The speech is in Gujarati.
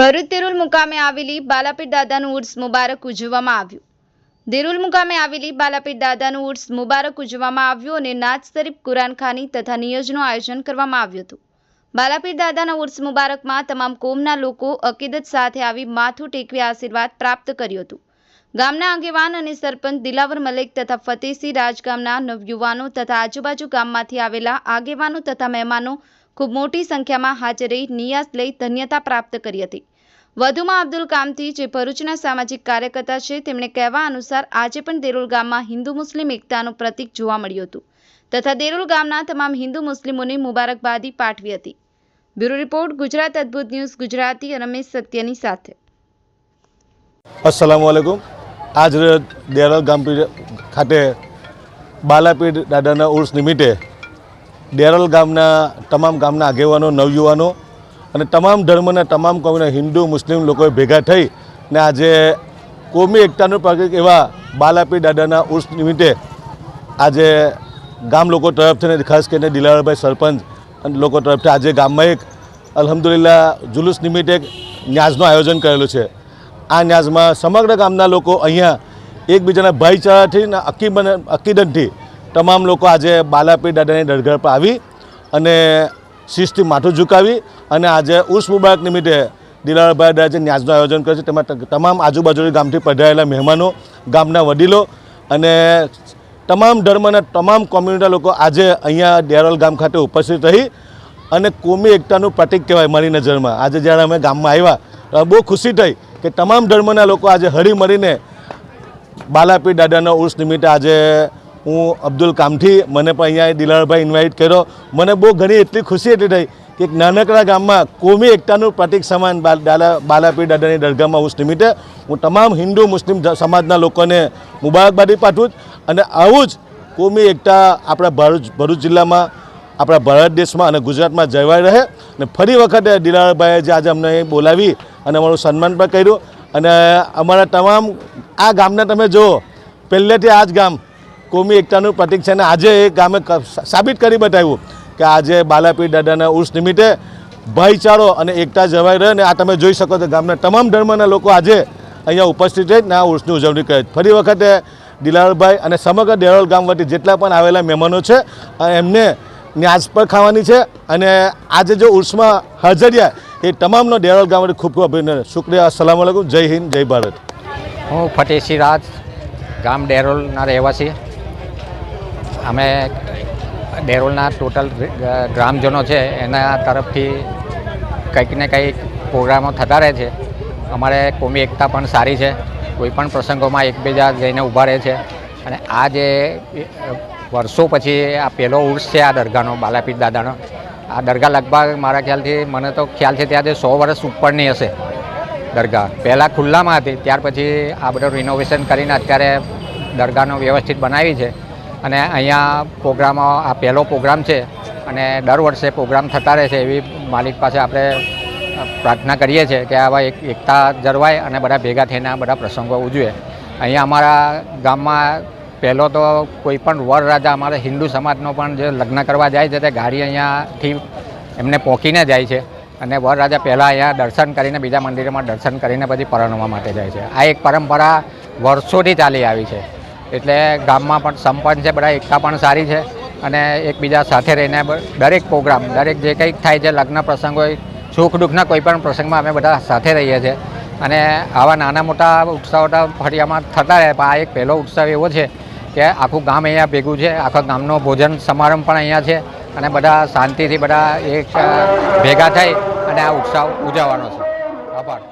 ભરૂચ દેરુલ મુકામે આવેલી બાલાપીર દાદાનું ઉર્સ મુબારક ઉજવવામાં આવ્યું. દેરુલ મુકામે આવેલી બાલાપીર દાદાનું ઉર્સ મુબારક ઉજવવામાં આવ્યું અને નાચ શરીફ કુરાનખાની તથા નિયોજનું આયોજન કરવામાં આવ્યું હતું. બાલાપીર દાદાના ઉર્સ મુબારકમાં તમામ કોમના લોકો અકીદત સાથે આવી માથું ટેકવી આશીર્વાદ પ્રાપ્ત કર્યું હતું. ગામના આગેવાન અને સરપંચ દિલાવર મલેક તથા ફતેહસિંહ રાજગામના નવયુવાનો તથા આજુબાજુ ગામમાંથી આવેલા આગેવાનો તથા મહેમાનો ખૂબ મોટી સંખ્યામાં હાજર રહી નિયાસ લઈ ધન્યતા પ્રાપ્ત કરી હતી. વધુમાં અબ્દુલ કામથી જે ભરૂચના સામાજિક કાર્યકર્તા છે, તેમણે કહેવા અનુસાર આજે પણ દેરોલ ગામમાં હિન્દુ મુસ્લિમ એકતાનું પ્રતીક જોવા મળ્યું હતું તથા દેરુલ ગામના તમામ હિન્દુ મુસ્લિમોને મુબારકબાદી પાઠવી હતી. બ્યુરો રિપોર્ટ, ગુજરાત અદ્ભુત ન્યૂઝ, ગુજરાતી રમેશ સત્યની સાથે. અસલામ વાલેકુમ આજ દેરોલ ગામ ખાતે બાલાપીર દાદાના ઉર્સ નિમિત્તે દેરલ ગામના તમામ ગામના આગેવાનો, નવયુવાનો અને તમામ ધર્મના તમામ કોમના હિન્દુ, મુસ્લિમ લોકોએ ભેગા થઈ ને આજે કોમી એકતાનું પ્રતિક એવા બાલાપીર દાદાના ઉર્સ નિમિત્તે આજે ગામ લોકો તરફથી ને ખાસ કરીને દિલાવરભાઈ સરપંચ અને લોકો તરફથી આજે ગામમાં એક અલહમદુલિલ્લા જુલુસ નિમિત્તે એક ન્યાઝનું આયોજન કરેલું છે. આ ન્યાઝમાં સમગ્ર ગામના લોકો અહીંયા એકબીજાના ભાઈચારાથી ને અકીબન અકીદનથી તમામ લોકો આજે બાલાપીર દાદાની દરગાહ પર આવી અને શિસ્તથી માથું ઝુકાવી અને આજે ઉર્સ મુબારક નિમિત્તે દિલાળભાઈ જે ન્યાઝનું આયોજન કરે છે, તેમાં તમામ આજુબાજુના ગામથી પધારેલા મહેમાનો, ગામના વડીલો અને તમામ ધર્મના તમામ કોમ્યુનિટીના લોકો આજે અહીંયા ડેરોલ ગામ ખાતે ઉપસ્થિત રહી અને કોમી એકતાનું પ્રતિક કહેવાય મારી નજરમાં. આજે જ્યારે અમે ગામમાં આવ્યા બહુ ખુશી થઈ કે તમામ ધર્મના લોકો આજે હળી મળીને બાલાપીર દાદાના ઉર્સ નિમિત્તે આજે હું અબ્દુલ કામથી મને પણ અહીંયા દિલારભાઈ ઇન્વાઇટ કર્યો. મને બહુ ઘણી એટલી ખુશી એટલી થઈ કે એક નાનકડા ગામમાં કોમી એકતાનું પ્રતિક સમાન બા- દાદા, બાલાપીર દાદાની દરગાહમાં હું નિમિત્તે હું તમામ હિન્દુ, મુસ્લિમ સમાજના લોકોને મુબારકબાદી પાઠવું છું અને આવું જ કોમી એકતા આપણા ભરૂચ ભરૂચ જિલ્લામાં, આપણા ભારત દેશમાં અને ગુજરાતમાં જળવાઈ રહે અને ફરી વખતે દિલાળભાઈએ જે આજે અમને બોલાવી અને અમારું સન્માન પણ કર્યું અને અમારા તમામ આ ગામને તમે જુઓ, પહેલેથી આ જ ગામ કોમી એકતાનું પ્રતિક છે અને આજે એ ગામે સાબિત કરી બતાવ્યું કે આજે બાલાપીર દાદાના ઉર્સ નિમિત્તે ભાઈચારો અને એકતા જવાઈ રહે અને આ તમે જોઈ શકો છો ગામના તમામ ધર્મના લોકો આજે અહીંયા ઉપસ્થિત રહી ને આ ઉર્સની ઉજવણી કરે. ફરી વખતે દિલાવરભાઈ અને સમગ્ર દેરોલ ગામ વતી જેટલા પણ આવેલા મહેમાનો છે એમને ન્યાસ પર ખાવાની છે અને આજે જો ઉર્સમાં હાજરિયા, એ તમામનો દેરોલ ગામ વતી ખૂબ ખૂબ અભિનંદન. શુક્રિયા, અસલામ જય હિન્દ, જય ભારત. હું ફતેહસિંહ રાજ, ગામ ડેરોલના રહેવાસી. અમે ડેરોલના ટોટલ ગ્રામજનો છે, એના તરફથી કંઈક ને કંઈક પ્રોગ્રામો થતા રહે છે. અમારે કોમી એકતા પણ સારી છે. કોઈ પણ પ્રસંગોમાં એકબીજા જઈને ઊભા રહે છે. અને આ જે વર્ષો પછી આ પહેલો ઉર્સ છે આ દરગાહનો, બાલાપીર દાદાનો, આ દરગાહ લગભગ મારા ખ્યાલથી, મને તો ખ્યાલ છે ત્યાં જે સો વર્ષ ઉપરની હશે દરગાહ. પહેલાં ખુલ્લામાં હતી, ત્યાર પછી આ બધું રિનોવેશન કરીને અત્યારે દરગાહનો વ્યવસ્થિત બનાવી છે. અને અહીંયા પ્રોગ્રામ આ પહેલો પ્રોગ્રામ છે અને દર વર્ષે પ્રોગ્રામ થતા રહે છે એવી માલિક પાસે આપણે પ્રાર્થના કરીએ છીએ કે આવા એક, એકતા જળવાય અને બધા ભેગા થઈને આ બધા પ્રસંગો ઉજવે. અહીંયા અમારા ગામમાં પહેલો તો કોઈ પણ વર રાજા અમારા હિન્દુ સમાજનો પણ જે લગ્ન કરવા જાય છે તે ગાડી અહીંયાથી એમને પહોંચીને જાય છે અને વરરાજા પહેલાં અહીંયા દર્શન કરીને બીજા મંદિરમાં દર્શન કરીને પછી પરણવા માટે જાય છે. આ એક પરંપરા વર્ષોથી ચાલી આવી છે. એટલે ગામમાં પણ સંપન્ન છે, બધા એકતા પણ સારી છે અને એકબીજા સાથે રહીને દરેક પ્રોગ્રામ દરેક જે કંઈક થાય છે, લગ્ન પ્રસંગ હોય સુખ દુઃખના કોઈ પણ પ્રસંગમાં અમે બધા સાથે રહીએ છીએ. અને આવા નાના મોટા ઉત્સવો ફળિયામાં થતા રહે, પણ આ એક પહેલો ઉત્સવ એવો છે કે આખું ગામ અહીંયા ભેગું છે, આખા ગામનો ભોજન સમારંભ પણ અહીંયા છે અને બધા શાંતિથી બધા એક ભેગા થઈ અને આ ઉત્સવ ઉજવવાનો છે. આભાર.